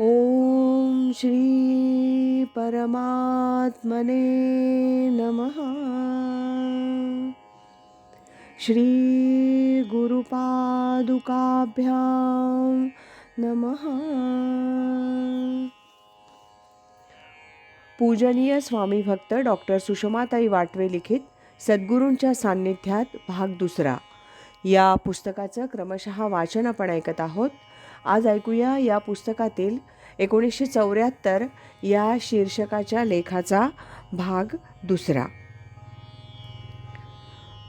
ॐ श्री परमात्मने नमः। श्री गुरुपादुकाभ्यां नमः। पूजनीय स्वामी भक्त डॉक्टर सुषमाताई वाटवे लिखित सद्गुरूंच्या सान्निध्यात भाग दुसरा. या पुस्तकाचं क्रमशः वाचन आपण ऐकत आहोत. आज ऐकूया या पुस्तकातील एकोणीसशे चौऱ्याहत्तर या शीर्षकाच्या लेखाचा भाग दुसरा.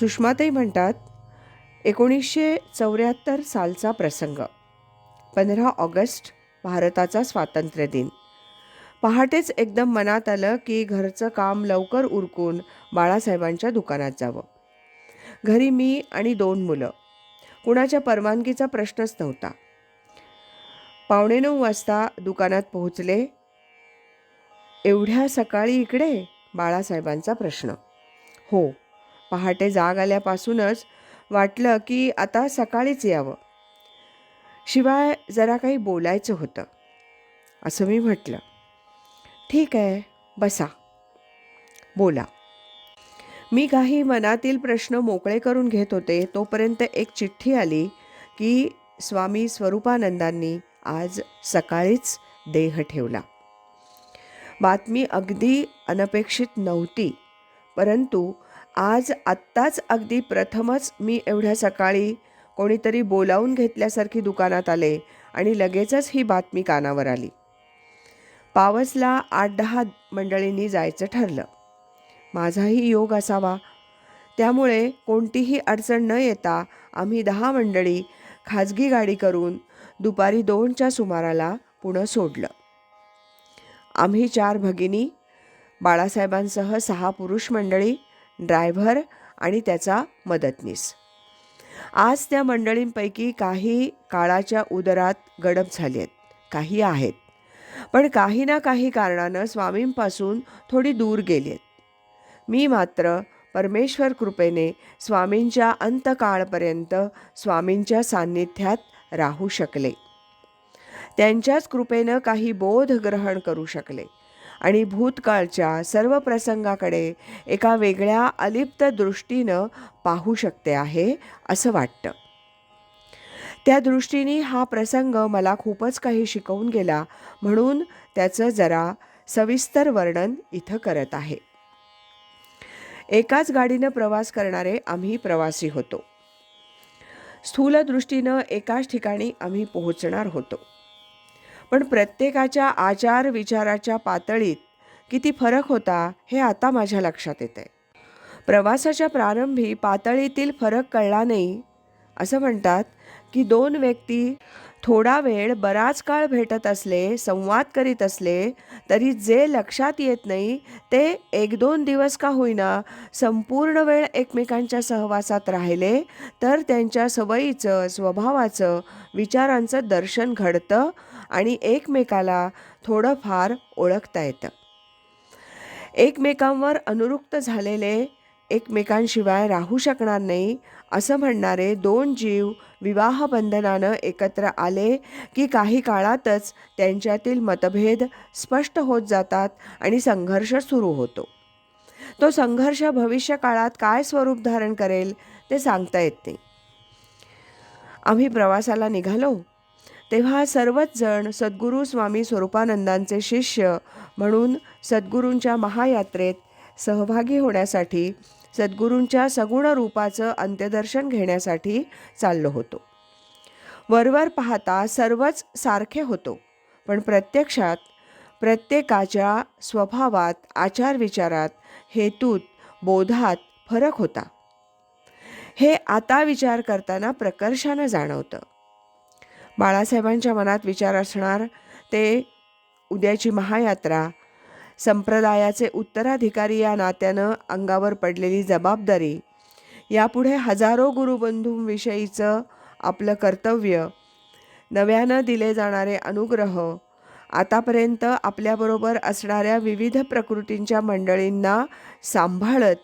सुषमाताई म्हणतात एकोणीसशे चौऱ्याहत्तर सालचा प्रसंग. पंधरा ऑगस्ट भारताचा स्वातंत्र्य दिन. पहाटेच एकदम मनात आलं की घरचं काम लवकर उरकून बाळासाहेबांच्या दुकानात जावं. घरी मी आणि दोन मुलं. कुणाच्या परवानगीचा प्रश्नच नव्हता. पावणे नऊ वाजता दुकानात पोहोचले. एवढ्या सकाळी इकडे? बाळासाहेबांचा प्रश्न. हो पहाटे जाग आल्यापासूनच वाटलं की आता सकाळीच यावं. शिवाय जरा काही बोलायचं होतं. असं मी म्हटलं. ठीक आहे बसा. बोला. मी काही मनातील प्रश्न मोकळे करून घेत होते. तोपर्यंत एक चिठ्ठी आली की स्वामी स्वरूपानंदांनी आज सकाळीच देह ठेवला. बातमी अगदी अनपेक्षित नव्हती परंतु आज आत्ताच अगदी प्रथमच मी एवढ्या सकाळी कोणीतरी बोलावून घेतल्यासारखी दुकानात आले आणि लगेचच ही बातमी कानावर आली. पावसला आठ दहा मंडळींनी जायचं ठरलं. माझाही योग असावा. त्यामुळे कोणतीही अडचण न येता आम्ही दहा मंडळी खाजगी गाडी करून दुपारी दोनच्या सुमाराला पुणं सोडलं. आम्ही चार भगिनी बाळासाहेबांसह सहा पुरुष मंडळी ड्रायव्हर आणि त्याचा मदतनीस. आज त्या मंडळींपैकी काही काळाच्या उदरात गडप झाली आहेत काही आहेत. पण काही ना काही कारणानं स्वामींपासून थोडी दूर गेली आहेत मी मात्र परमेश्वर कृपेने स्वामींच्या अंतकाळपर्यंत स्वामींच्या सान्निध्यात राहू शकले. त्यांच्याच कृपेनं काही बोध ग्रहण करू शकले. आणि भूतकाळच्या सर्व प्रसंगाकडे एका वेगळ्या अलिप्त दृष्टीनं पाहू शकते आहे असं वाटतं. त्या दृष्टीने हा प्रसंग मला खूपच काही शिकवून गेला म्हणून त्याचं जरा सविस्तर वर्णन इथं करत आहे. एकाच गाडीनं प्रवास करणारे आम्ही प्रवासी होतो. स्थूल दृष्टीनं एकाच ठिकाणी आम्ही पोहोचणार होतो. पण प्रत्येकाच्या आचार विचाराच्या पातळीत किती फरक होता हे आता माझ्या लक्षात येतं आहे प्रवासाच्या प्रारंभी पातळीतील फरक कळला नाही असं म्हणतात की दोन व्यक्ती थोडा वेळ बराच काळ भेटत असले संवाद करीत असले तरी जे लक्षात येत नाही ते एक दोन दिवस का होईना संपूर्ण वेळ एकमेकांच्या सहवासात राहिले तर त्यांच्या सवयीचं स्वभावाचं विचारांचं दर्शन घडतं आणि एकमेकाला थोडंफार ओळखता येतं. एकमेकांवर अनुरुक्त झालेले एकमेकांशिवाय राहू शकणार नाही असं म्हणणारे दोन जीव विवाहबंधनानं एकत्र आले की काही काळातच त्यांच्यातील मतभेद स्पष्ट होत जातात आणि संघर्ष सुरू होतो. तो संघर्ष भविष्य काळात काय स्वरूप धारण करेल ते सांगता येत नाही. आम्ही प्रवासाला निघालो. तेव्हा सर्वच जण सद्गुरू स्वामी स्वरूपानंदांचे शिष्य म्हणून सद्गुरूंच्या महायात्रेत सहभागी होण्यासाठी सद्गुरूंच्या सगुण रूपाचं अंत्यदर्शन घेण्यासाठी चाललो होतो. वरवर पाहता सर्वच सारखे होतो पण प्रत्यक्षात प्रत्येकाच्या स्वभावात आचारविचारात हेतूत बोधात फरक होता. हे आता विचार करताना प्रकर्षानं जाणवतं. बाळासाहेबांच्या मनात विचार असणार ते उद्याची महायात्रा संप्रदायाचे उत्तराधिकारी या नात्यानं अंगावर पडलेली जबाबदारी. यापुढे हजारो गुरुबंधूंविषयीचं आपलं कर्तव्य. नव्यानं दिले जाणारे अनुग्रह. आतापर्यंत आपल्याबरोबर असणाऱ्या विविध प्रकृतींच्या मंडळींना सांभाळत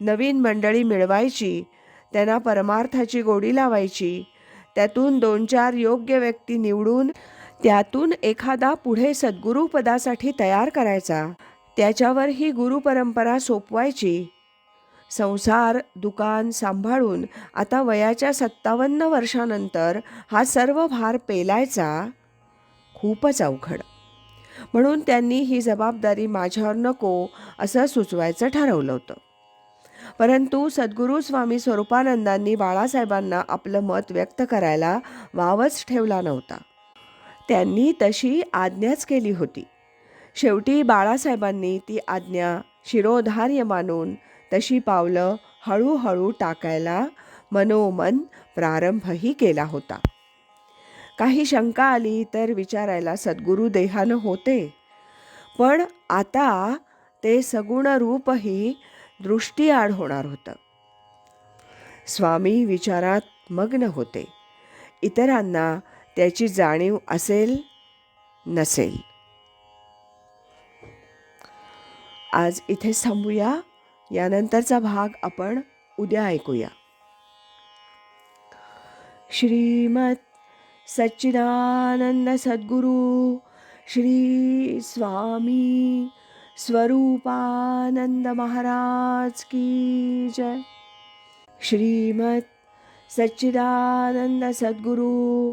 नवीन मंडळी मिळवायची त्यांना परमार्थाची गोडी लावायची त्यातून दोन चार योग्य व्यक्ती निवडून त्यातून एखादा पुढे सद्गुरुपदासाठी तयार करायचा. त्याच्यावर ही गुरुपरंपरा सोपवायची. संसार दुकान सांभाळून आता वयाच्या सत्तावन्न वर्षानंतर हा सर्व भार पेलायचा. खूपच अवघड. म्हणून त्यांनी ही जबाबदारी माझ्यावर नको असं सुचवायचं ठरवलं होतं. परंतु सद्गुरू स्वामी स्वरूपानंदांनी बाळासाहेबांना आपलं मत व्यक्त करायला वावच ठेवला नव्हता. त्यांनी तशी आज्ञाच केली होती. शेवटी बाळासाहेबांनी ती आज्ञा शिरोधार्य मानून तशी पावलं हळूहळू टाकायला मनोमन प्रारंभही केला होता. काही शंका आली तर विचारायला सद्गुरू देहानं होते. पण आता ते सगुण रूपही दृष्टीआड होणार होतं. स्वामी विचारात मग्न होते. इतरांना त्याची जाणीव असेल नसेल. आज इथेच थांबूया. यानंतरचा भाग आपण उद्या ऐकूया. श्रीमत सच्चिदानंद सद्गुरु श्री स्वामी स्वरूपानंद महाराज की जय. श्रीमत सच्चिदानंद सद्गुरु